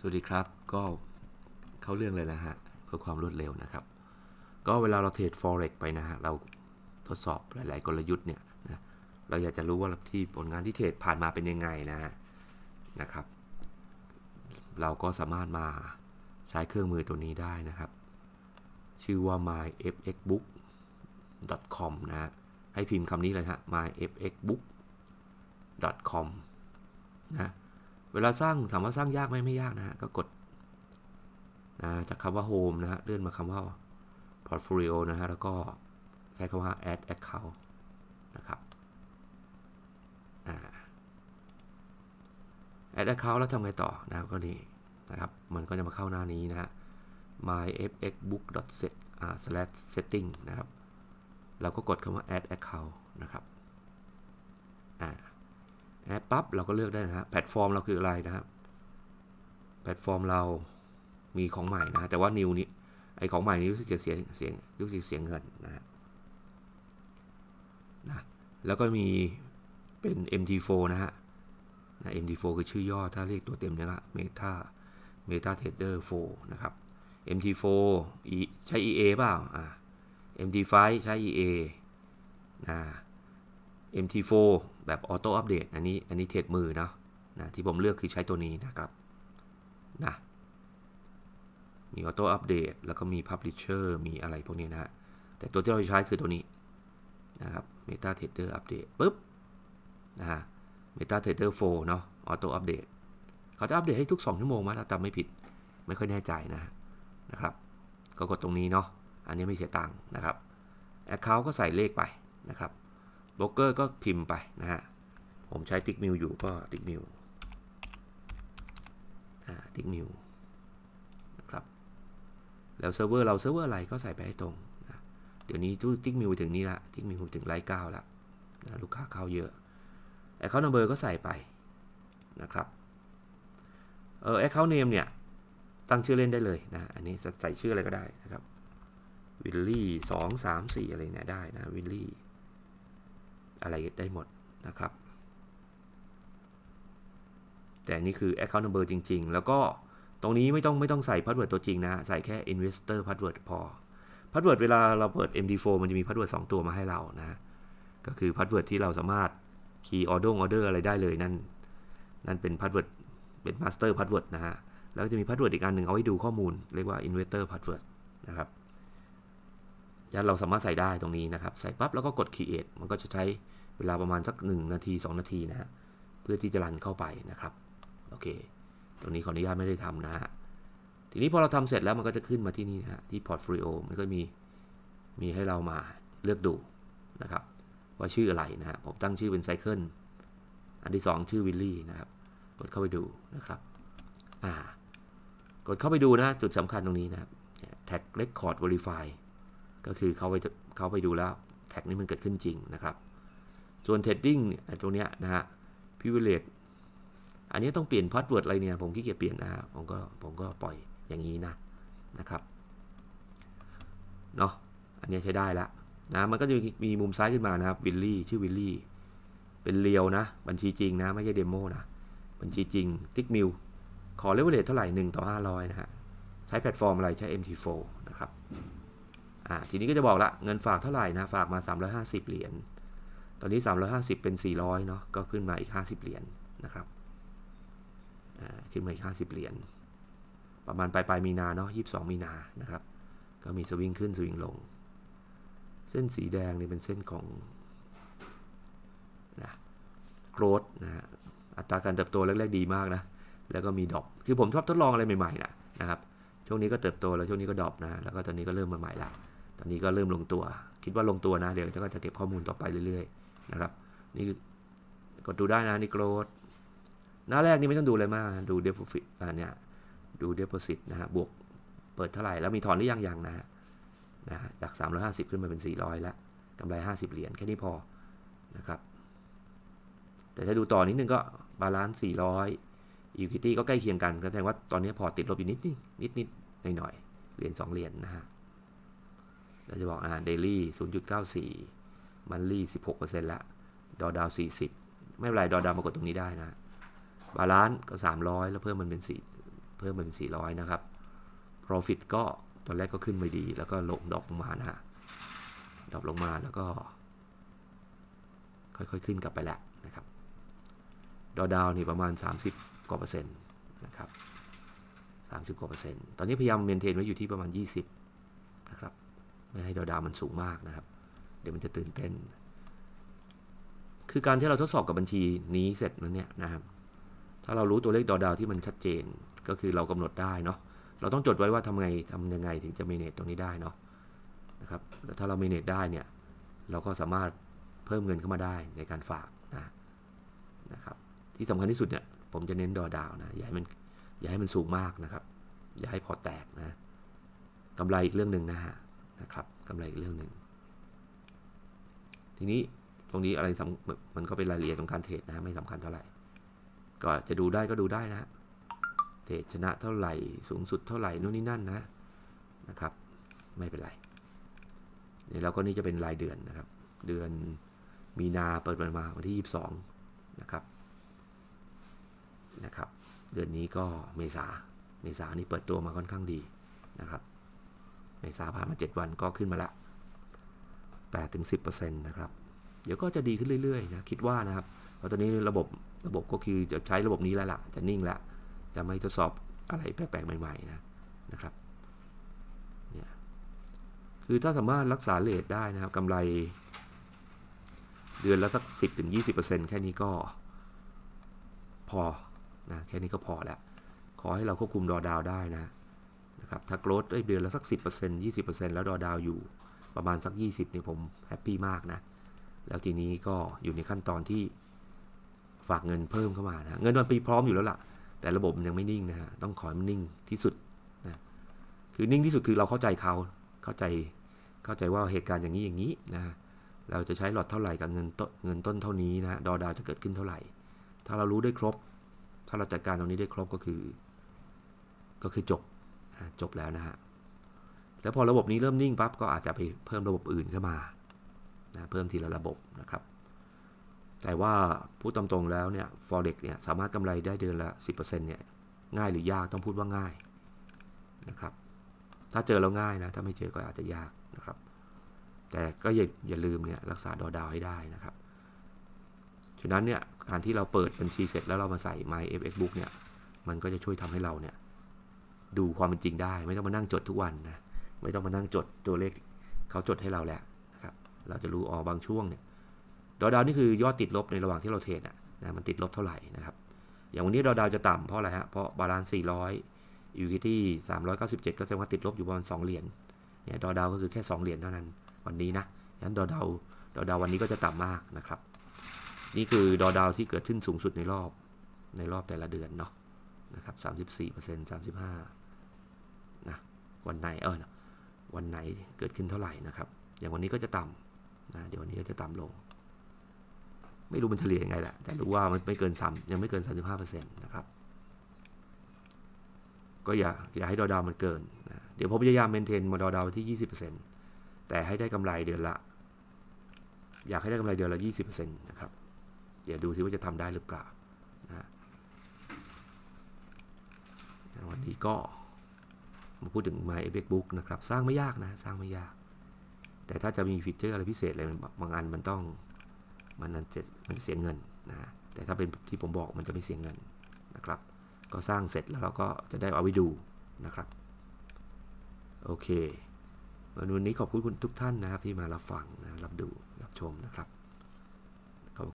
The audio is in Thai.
สวัสดีครับ ก็เข้าเรื่องเลยนะฮะ เพื่อความรวดเร็วนะครับ ก็เวลาเราเทรด forex ไปนะฮะ เราทดสอบหลาย ๆ กลยุทธ์เนี่ยนะเราอยากจะรู้ว่าที่ผลงานที่เทรดผ่านมาเป็นยังไงนะฮะนะครับ เราก็สามารถมาใช้เครื่องมือตัวนี้ได้นะครับ ชื่อว่า myfxbook.com นะฮะให้พิมพ์คำนี้เลยฮะ myfxbook.com นะ เวลาสร้างถามว่าสร้างยากไหมไม่ยากนะฮะก็กดนะจากคำว่า home นะฮะเลื่อนมาคำว่า portfolio นะฮะแล้วก็ใช้คำว่า add account นะครับอ่า add account แล้วทำไงต่อนะครับก็นี่นะครับ มันก็จะมาเข้าหน้านี้นะฮะ myfxbook.set slash setting นะครับ เราก็กดคำว่า add account นะครับ อ่า แอดปั๊บเราก็เลือกได้นะฮะแพลตฟอร์มเราคืออะไรนะครับแพลตฟอร์มเรามีของใหม่นะแต่ว่า new นี้ไอของใหม่นี้รู้สึกจะเสียเสียงรู้สึกเสียงเงินนะฮะนะแล้วก็มีเป็น MT4 นะฮะนะ MT4 คือชื่อย่อถ้าเรียกตัวเต็มนะครับ Meta Meta Trader 4 นะครับ MT4 E ใช้ EA เปล่าอ่า MT5 ใช้ EA นะ MT4 แบบออโต้อัปเดตอันนี้อันนี้เทรดมือนะนะที่ผมเลือกคือใช้ตัวนี้นะครับนะมีออโต้อัปเดตแล้วก็มี Publisher มีอะไรพวกนี้นะฮะ แต่ตัวที่เราใช้คือตัวนี้นะครับ Meta Trader Update ปุ๊บนะฮะ Meta Trader 4 เนาะออโต้อัปเดตเขาจะอัปเดตให้ทุก 2 ชั่วโมงมั้ยถ้าจำไม่ผิดไม่ค่อยแน่ใจนะนะครับ ก็กดตรงนี้เนาะอันนี้ไม่เสียตังค์นะครับ Account ก็ใส่เลขไปนะครับ บล็อกเกอร์ก็พิมพ์ไปนะฮะ ผมใช้ติ๊กมิวอยู่ก็ติ๊กมิวติ๊กมิวนะครับ แล้วเซิร์ฟเวอร์เราเซิร์ฟเวอร์อะไรก็ใส่ไปให้ตรงนะเดี๋ยวนี้ติ๊กมิวถึงนี้ละติ๊กมิวถึงไลท์เก้าละนะลูกค้าเข้าเยอะแอคเคาท์นัมเบอร์ก็ใส่ไปนะครับ เออแอคเคาท์เนมเนี่ย ตั้งชื่อเล่นได้เลยนะ อันนี้ใส่ชื่ออะไรก็ได้นะครับวิลลี่สองสามสี่อะไรเนี่ยได้นะวิลลี่ อะไรได้หมดนะครับ แต่นี่คือ account number จริง ๆ แล้วก็ตรงนี้ไม่ต้องไม่ต้องใส่ password ตัวจริงนะ ใส่แค่ investor password พอ password เวลาเราเปิด MD4 มันจะมี password 2 ตัวมาให้เรานะ ก็คือ password ที่เราสามารถ key order order อะไรได้เลยนั่น นั่นเป็น password เป็น master password นะฮะ แล้วก็จะมี password อีกอันหนึ่งเอาไว้ดูข้อมูล เรียกว่า investor password นะครับ ยันเราสามารถใส่ได้ตรงนี้นะครับ ใส่ปั๊บแล้วก็กด create มันก็จะใช้เวลาประมาณสัก 1 นาที 2 นาทีนะฮะเพื่อที่จะรันเข้าไปนะครับโอเค ตรงนี้ขออนุญาตไม่ได้ทำนะฮะทีนี้พอเราทำเสร็จแล้วมันก็จะขึ้นมาที่นี่นะฮะที่พอร์ตโฟลิโอมันก็มีมีให้เรามาเลือกดูนะครับ ว่าชื่ออะไรนะฮะผมตั้งชื่อเป็นไซเคิลอันที่ 2 ชื่อวิลลี่นะครับกดเข้าไปดูนะครับอ่ากดเข้าไปดูนะจุดสำคัญตรงนี้นะครับ tag record verify ก็คือเขาไปเขาไปดูแล้วแท็กนี้มันเกิดขึ้นจริงนะครับ ส่วน trading ตรงเนี้ยนะฮะ privilege อันนี้ต้องเปลี่ยนพาสเวิร์ดอะไรเนี่ย ผมขี้เกียจเปลี่ยนนะฮะผมก็ผมก็ปล่อยอย่างนี้นะนะครับเนาะอันนี้ใช้ได้แล้วนะมันก็จะมีมุมซ้ายขึ้นมานะครับวิลลี่ชื่อวิลลี่เป็นเรียวนะ บัญชีจริงนะ ไม่ใช่เดโมนะ บัญชีจริงติ๊กมิลขอเลเวลเลทเท่าไหร่ 1 ต่อ 500 นะฮะ ใช้แพลตฟอร์มอะไรใช้ MT4 นะครับ อ่าทีนี้ก็จะบอกละเงินฝากเท่าไหร่นะฝากมา 350 เหรียญตอนนี้ 350 เป็น 400เนาะก็ขึ้นมาอีก 50 เหรียญนะครับขึ้นมาอีก 50 เหรียญประมาณปลายปลายมีนาเนาะ22 มีนานะครับ ก็มีสวิงขึ้นสวิงลง เส้นสีแดงนี่เป็นเส้นของนะโกรดนะฮะอัตราการเติบโตแรกๆดีมากนะ แล้วก็มีดอปคือผมชอบทดลองอะไรใหม่ๆนะนะครับ ช่วงนี้ก็เติบโตแล้วช่วงนี้ก็ดอปนะแล้วก็ตอนนี้ก็เริ่มมาใหม่ละตอ นนี้ก็เริ่มลงตัว คิดว่าลงตัวนะ เดี๋ยวก็จะเก็บข้อมูลต่อไปเรื่อยๆนะครับ นี่กดดูได้นะนี่โกรดหน้าแรกนี่ไม่ต้องดูอะไรมากดูเด p o s i t อ่าเนี่ยดู deposit นะฮะบวกเปิดเท่าไหร่แล้วมีถอนหรือยังยังนะนะจาก 350 ขึ้นมาเป็น 400แล้วกำไร 50 เหรียญแค่นี้พอนะครับ แต่ถ้าดูต่อนิดนึงก็บาลานซ์400 equity ก็ใกล้เคียงกันก็แสดงว่าตอนนี้พอติดลบอยู่นิดนิดนิดนิดหน่อยๆเหรียญ2เหรียญนะฮะ เราจะบอกอ่า daily 0.94 monthly 16%ละ ดอดาว40ไม่เป็นไร ดอดาวมากดตรงนี้ได้นะ บาลานซ์ก็300แล้วเพิ่มมันเป็น4เพิ่มมาเป็น400นะครับ profit ก็ตอนแรกก็ขึ้นไปดี แล้วก็ลงดรอปลงมานะฮะดรอปลงมาแล้วก็ ค่อยๆขึ้นกลับไปแหล้วนะครับ ดอดาวนี่ประมาณ 30 กว่าเปอร์เซ็นต์นะครับ 30 กว่าเปอร์เซ็นต์ ตอนนี้พยายามเมนเทนไว้อยู่ที่ประมาณ 20นะครับ ไม่ให้ดอดาวมันสูงมากนะครับ เดี๋ยวมันจะตื่นเต้น คือการที่เราทดสอบกับบัญชีนี้เสร็จแล้วเนี่ยนะครับ ถ้าเรารู้ตัวเลขดอดาวที่มันชัดเจนก็คือเรากำหนดได้เนาะเราต้องจดไว้ว่าทำไงทำยังไงถึงจะเมเนจตรงนี้ได้เนาะนะครับแล้วถ้าเราเมเนจได้เนี่ยเราก็สามารถเพิ่มเงินเข้ามาได้ในการฝากนะนะครับ ที่สำคัญที่สุดเนี่ยผมจะเน้นดอดาวนะอย่าให้มันอย่าให้มันสูงมากนะครับ อย่าให้พอแตกนะกำไรอีกเรื่องหนึ่งนะฮะ นะครับกำไรอีกเรื่องหนึ่งทีนี้ตรงนี้อะไรสำมันก็เป็นรายละเอียดของการเทรดนะไม่สำคัญเท่าไหร่ ก็จะดูได้ก็ดูได้นะเทรดชนะเท่าไหร่ สูงสุดเท่าไหร่นู่นนี่นั่นนะนะครับ ไม่เป็นไรเนี่ยแล้วก็นี่จะเป็นรายเดือนนะครับ เดือนมีนาเปิดมาวันที่ 22 นะครับนะครับ เดือนนี้ก็เมษาเมษานี่เปิดตัวมาค่อนข้างดีนะครับ เมษาผ่านมา 7 วันก็ขึ้นมาละ8-10%นะครับ เดี๋ยวก็จะดีขึ้นเรื่อยๆนะคิดว่านะครับ เพราะตอนนี้ระบบระบบก็คือจะใช้ระบบนี้แล้วล่ะ จะนิ่งล้วจะไม่ทดสอบอะไรแปลกๆใหม่ๆนะนะครับเนี่ยคือถ้าสามารถรักษาเลทได้นะครับกำไร เดือนละสัก 10-20%แค่นี้ก็พอนะแค่นี้ก็พอแล้ว ขอให้เราควบคุมดอดาวได้นะ นะครับ ถ้าโกรดได้เดือนละสัก 10% 20%แล้วดอดาวอยู่ประมาณสัก 20เนี่ยผมแฮปปี้มากนะ แล้วทีนี้ก็อยู่ในขั้นตอนที่ฝากเงินเพิ่มเข้ามานะเงินมันปีพร้อมอยู่แล้วล่ะ แต่ระบบมันยังไม่นิ่งนะฮะต้องขอให้มันนิ่งที่สุดนะคือนิ่งที่สุดคือเราเข้าใจเขาเข้าใจเข้าใจว่าเหตุการณ์อย่างนี้อย่างนี้นะเราจะใช้หลอดเท่าไหร่กับเงินต้นเงินต้นเท่านี้นะดอดาวจะเกิดขึ้นเท่าไหร่ ถ้าเรารู้ได้ครบ ถ้าเราจัดการตรงนี้ได้ครบก็คือ ก็คือจบ จบแล้วนะฮะ แล้วพอระบบนี้เริ่มนิ่งปั๊บก็อาจจะไปเพิ่มระบบอื่นเข้ามานะเพิ่มทีละระบบนะครับ แต่ว่าพูดตามตรงแล้วเนี่ย forex เนี่ยสามารถกำไรได้เดือนละ 10%เนี่ยง่ายหรือยากต้องพูดว่าง่ายนะครับ ถ้าเจอแล้วง่ายนะ ถ้าไม่เจอก็อาจจะยากนะครับ แต่ก็อย่าอย่าลืมเนี่ยรักษาดอดาวให้ได้นะครับฉะนั้นเนี่ยการที่เราเปิดบัญชีเสร็จแล้วเรามาใส่ My FX Book เนี่ยมันก็จะช่วยทำให้เราเนี่ย ดูความเป็นจริงได้ ไม่ต้องมานั่งจดทุกวันนะไม่ต้องมานั่งจดตัวเลขเขาจดให้เราแหล้วนะครับเราจะรู้อ๋อบางช่วงเนี่ยดอดาวนี่คือยอดติดลบในระหว่างที่เราเทรดอะนะมันติดลบเท่าไหร่นะครับอย่างวันนี้ดอดาวจะต่ำเพราะอะไรฮะเพราะบาลานซ์400ยูกิตี้397 ก็แสดงว่าติดลบอยู่ประมาณ2เหรียญเนี่ยดอดาวก็คือแค่ 2 เหรียญเท่านั้นวันนี้นะงั้นดอดาวดอดาววันนี้ก็จะต่ำมากนะครับ นี่คือดอดาวที่เกิดขึ้นสูงสุดในรอบในรอบแต่ละเดือนเนาะนะครับ34% 35 นะวันไหนเออวันไหนเกิดขึ้นเท่าไหร่นะครับ อย่างวันนี้ก็จะต่ำนะเดี๋ยววันนี้ก็จะต่ำลง ไม่รู้มันเฉลี่ยยังไงแหละแต่รู้ว่ามันไม่เกินสามยังไม่เกิน 35%นะครับ ก็อย่าอย่าให้ดอดาวมันเกินนะเดี๋ยวผมพยายามเมนเทนมาดอดาวที่ 20%แต่ให้ได้กำไรเดือนละ อยากให้ได้กำไรเดือนละ 20%นะครับเดี๋ยวดูซิว่าจะทำได้หรือเปล่านะวันนี้ก็ มาพูดถึง My FX Book นะครับ สร้างไม่ยากนะ สร้างไม่ยาก แต่ถ้าจะมีฟีเจอร์อะไรพิเศษอะไรบางอันมันต้องมันนั้นจะมันจะเสียเงินนะ แต่ถ้าเป็นที่ผมบอกมันจะไม่เสียเงินนะครับ ก็สร้างเสร็จแล้วเราก็จะได้เอาไปดูนะครับ โอเควันนี้ขอบคุณทุกท่านนะครับที่มารับฟังนะรับดูรับชมนะครับ